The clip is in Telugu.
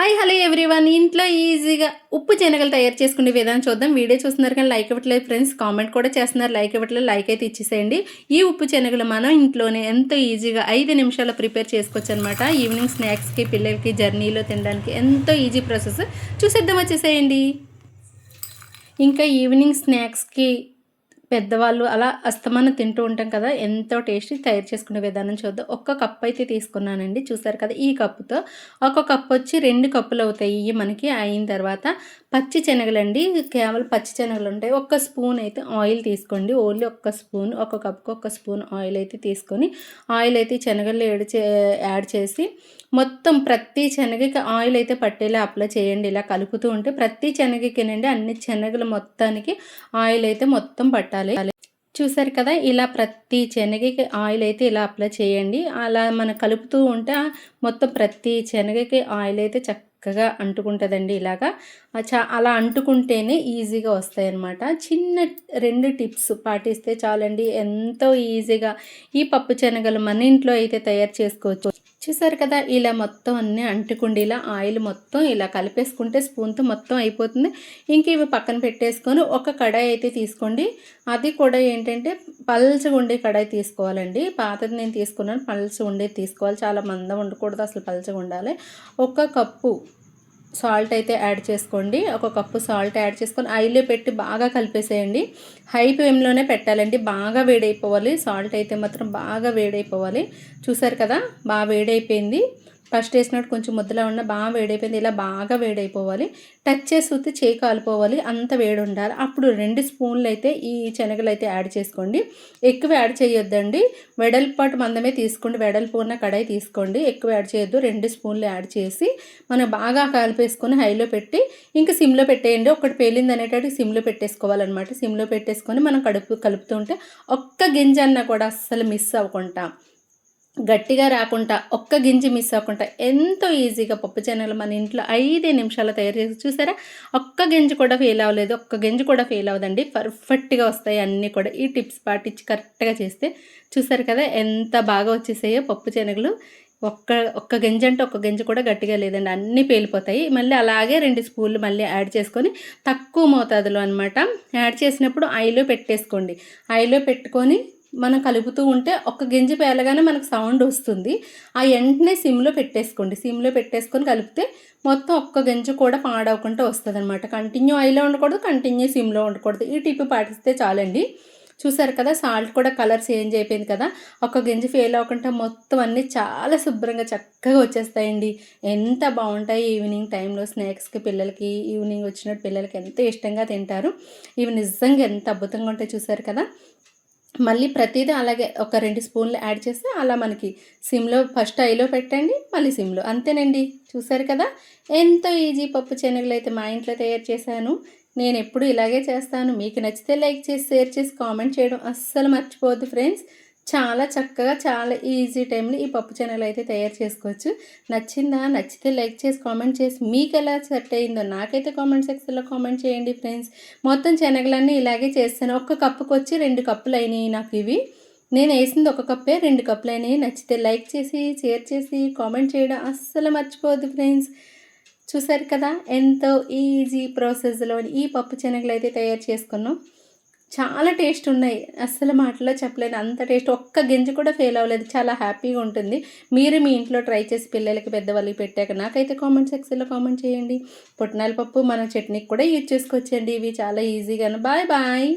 హాయ్ హలో ఎవ్రీవన్ ఇంట్లో ఈజీగా ఉప్పు శనగలు తయారు చేసుకునే విధానం చూద్దాం. వీడియో చూస్తున్నారు కానీ లైక్ ఇవ్వట్లేదు ఫ్రెండ్స్ కామెంట్ కూడా చేస్తున్నారు. లైక్ ఇవ్వట్లేదు లైక్ అయితే ఇచ్చేసేయండి. ఈ ఉప్పు శనగలు మనం ఇంట్లోనే ఎంతో ఈజీగా ఐదు నిమిషాల్లో ప్రిపేర్ చేసుకోవచ్చు అనమాట ఈవినింగ్ స్నాక్స్కి పిల్లలకి జర్నీలో తినడానికి ఎంతో ఈజీ ప్రాసెస్ చూసేద్దాం వచ్చేసేయండి. ఇంకా ఈవినింగ్ స్నాక్స్కి పెద్దవాళ్ళు అలా అస్తమానం తింటూ ఉంటాం కదా ఎంతో టేస్టీ తయారు చేసుకునే విధానం చూద్దాం. ఒక్క కప్ అయితే తీసుకున్నానండి. చూసారు కదా ఈ కప్పుతో ఒక కప్ వచ్చి రెండు కప్పులు అవుతాయి. ఇవి మనకి అయిన తర్వాత పచ్చి శనగలండి కేవలం పచ్చి శనగలు ఉంటాయి. ఒక్క స్పూన్ అయితే ఆయిల్ తీసుకోండి. ఓన్లీ ఒక్క స్పూన్ ఒక కప్కి ఒక స్పూన్ ఆయిల్ అయితే తీసుకొని ఆయిల్ అయితే శనగలు ఏడు చే యాడ్ చేసి మొత్తం ప్రతి శనగకి ఆయిల్ అయితే పట్టేలా అప్లై చేయండి. ఇలా కలుపుతూ ఉంటే ప్రతి శనగకినండి అన్ని శనగలు మొత్తానికి ఆయిల్ అయితే మొత్తం పట్టాలి. చూసారు కదా ఇలా ప్రతి శనగకి ఆయిల్ అయితే ఇలా అప్లై చేయండి. అలా మనం కలుపుతూ ఉంటే మొత్తం ప్రతి శనగకి ఆయిల్ అయితే చక్కగా అంటుకుంటుందండి ఇలాగా. చా అలా అంటుకుంటేనే ఈజీగా వస్తాయన్నమాట. చిన్న రెండు టిప్స్ పాటిస్తే చాలండి. ఎంతో ఈజీగా ఈ పప్పు శనగలు మన ఇంట్లో అయితే తయారు చేసుకోవచ్చు. చూసారు కదా ఇలా మొత్తం అన్నీ అంటుకుండి ఇలా ఆయిల్ మొత్తం ఇలా కలిపేసుకుంటే స్పూన్తో మొత్తం అయిపోతుంది. ఇంక ఇవి పక్కన పెట్టేసుకొని ఒక కడాయి అయితే తీసుకోండి. అది కూడా ఏంటంటే పల్చగా ఉండే కడాయి తీసుకోవాలండి. పాతది నేను తీసుకున్నాను పల్చగా ఉండేది తీసుకోవాలి. చాలా మందం ఉండకూడదు అసలు పల్చగా ఉండాలి. ఒక కప్పు సాల్ట్ అయితే యాడ్ చేసుకోండి. ఒక కప్పు సాల్ట్ యాడ్ చేసుకొని ఆయిల్లో పెట్టి బాగా కలిపేసేయండి. హై ఫ్లేమ్లోనే పెట్టాలండి. బాగా వేడైపోవాలి. సాల్ట్ అయితే మాత్రం బాగా వేడైపోవాలి. చూసారు కదా? బాగా వేడైపోయింది. ఫస్ట్ వేసినట్టు కొంచెం ముద్దలా ఉన్న బాగా వేడైపోయింది. ఇలా బాగా వేడైపోవాలి. టచ్ చేసి ఉత్తి చేయి కాలిపోవాలి. అంత వేడి ఉండాలి అప్పుడు రెండు స్పూన్లు అయితే ఈ శనగలు అయితే యాడ్ చేసుకోండి. ఎక్కువ యాడ్ చేయొద్దండి. వెడల్పాటు మందమే తీసుకోండి. వెడల్పు ఉన్న కడాయి తీసుకోండి. ఎక్కువ యాడ్ చేయొద్దు. రెండు స్పూన్లు యాడ్ చేసి మనం బాగా కలిపేసుకొని హైలో పెట్టి ఇంకా సిమ్లో పెట్టేయండి. ఒకటి పేలింది అనేటట్టు సిమ్లో పెట్టేసుకోవాలన్నమాట. సిమ్లో పెట్టేసుకొని మనం కడుపు కలుపుతుంటే ఒక్క గింజన్న కూడా అస్సలు మిస్ అవ్వకుండా గట్టిగా రాకుండా ఒక్క గింజి మిస్ అవ్వకుండా ఎంతో ఈజీగా పప్పు చెనగలు మన ఇంట్లో ఐదే నిమిషాలు తయారు చేసి చూసారా? ఒక్క గింజి కూడా ఫెయిల్ అవ్వలేదు. ఒక్క గింజి కూడా ఫెయిల్ అవ్వదండి. పర్ఫెక్ట్గా వస్తాయి అన్నీ కూడా. ఈ టిప్స్ పాటించి కరెక్ట్గా చేస్తే చూసారు కదా ఎంత బాగా వచ్చేసాయో పప్పు శనగలు ఒక్క ఒక్క గింజ అంటే ఒక్క గింజ కూడా గట్టిగా లేదండి. అన్నీ పేలిపోతాయి. మళ్ళీ అలాగే రెండు స్పూన్లు మళ్ళీ యాడ్ చేసుకొని తక్కువ మోతాదులో అనమాట యాడ్ చేసినప్పుడు ఆయిల్లో పెట్టేసుకోండి. ఆయిల్లో పెట్టుకొని మనం కలుపుతూ ఉంటే ఒక్క గింజ పేలగానే మనకు సౌండ్ వస్తుంది. ఆ వెంటనే సిమ్లో పెట్టేసుకోండి. సిమ్లో పెట్టేసుకొని కలిపితే మొత్తం ఒక్క గింజ కూడా పాడవకుండా వస్తుంది అనమాట కంటిన్యూ ఆయిల్లో ఉండకూడదు కంటిన్యూ సిమ్లో ఉండకూడదు. ఈ టిప్ పాటిస్తే చాలండి. చూసారు కదా సాల్ట్ కూడా కలర్ చేంజ్ అయిపోయింది కదా. ఒక గింజ ఫెయిల్ అవ్వకుండా మొత్తం అన్నీ చాలా శుభ్రంగా చక్కగా వచ్చేస్తాయండి. ఎంత బాగుంటాయి ఈవినింగ్ టైంలో స్నాక్స్కి పిల్లలకి ఈవినింగ్ వచ్చినట్టు పిల్లలకి ఎంత ఇష్టంగా తింటారు. ఇవి నిజంగా ఎంత అద్భుతంగా ఉంటాయి చూసారు కదా. మళ్ళీ ప్రతిదీ అలాగే ఒక రెండు స్పూన్లు యాడ్ చేస్తే అలా మనకి సిమ్లో ఫస్ట్ ఐలో పెట్టండి మళ్ళీ సిమ్లో. అంతేనండి. చూసారు కదా? ఎంతో ఈజీ పప్పు శనగలు అయితే మా ఇంట్లో తయారు చేశాను. నేను ఎప్పుడు ఇలాగే చేస్తాను. మీకు నచ్చితే లైక్ చేసి షేర్ చేసి కామెంట్ చేయడం అస్సలు మర్చిపోవద్దు ఫ్రెండ్స్. చాలా చక్కగా చాలా ఈజీ టైంలో ఈ పప్పు ఛానల్ అయితే తయారు చేసుకోవచ్చు. నచ్చిందా? నచ్చితే లైక్ చేసి కామెంట్ చేసి మీకు ఎలా సెట్ అయిందో నాకైతే కామెంట్ సెక్షన్లో కామెంట్ చేయండి ఫ్రెండ్స్. మొత్తం శనగలన్నీ ఇలాగే చేస్తాను. ఒక్క కప్పుకి వచ్చి రెండు కప్పులు అయినాయి నాకు ఇవి. నేను వేసింది ఒక కప్పే రెండు కప్పులు అయినాయి. నచ్చితే లైక్ చేసి షేర్ చేసి కామెంట్ చేయడం అస్సలు మర్చిపోవద్దు ఫ్రెండ్స్. చూసారు కదా? ఎంతో ఈజీ ప్రాసెస్లో ఈ పప్పు శనగలు అయితే తయారు చేసుకున్నాం. చాలా టేస్ట్ ఉన్నాయి. అస్సలు మాటలో చెప్పలేను. అంత టేస్ట్ ఒక్క గింజ కూడా ఫెయిల్ అవ్వలేదు. చాలా హ్యాపీగా ఉంటుంది. మీరు మీ ఇంట్లో ట్రై చేసి పిల్లలకి పెద్దవాళ్ళకి పెట్టాక నాకైతే కామెంట్ సెక్షన్లో కామెంట్ చేయండి. పుట్నాల పప్పు మన చట్నీకి కూడా యూజ్ చేసుకోవచ్చండి ఇవి చాలా ఈజీగాను బాయ్ బాయ్